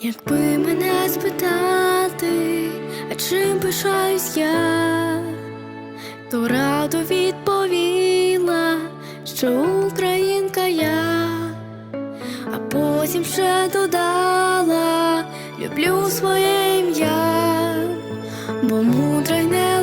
Якби мене спитати, а чим пишаюсь я, то радо відповіла, що українка я, а потім ще додала, люблю своє ім'я, бо мудра й не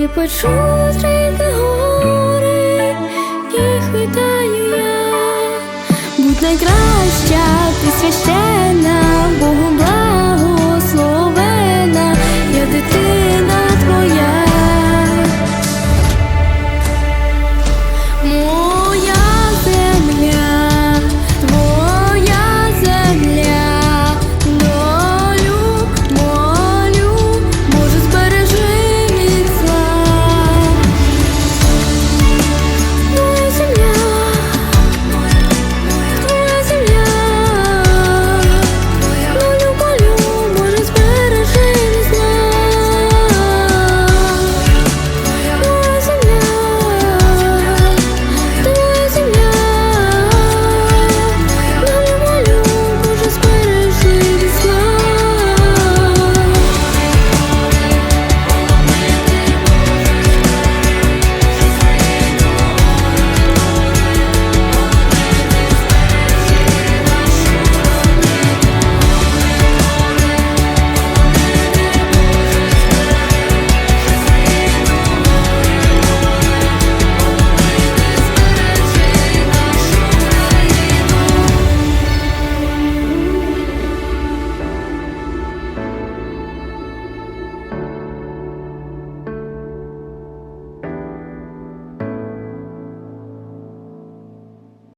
і почув стріти гори, їх вітаю я, будь найкраща, ти священа, Богу.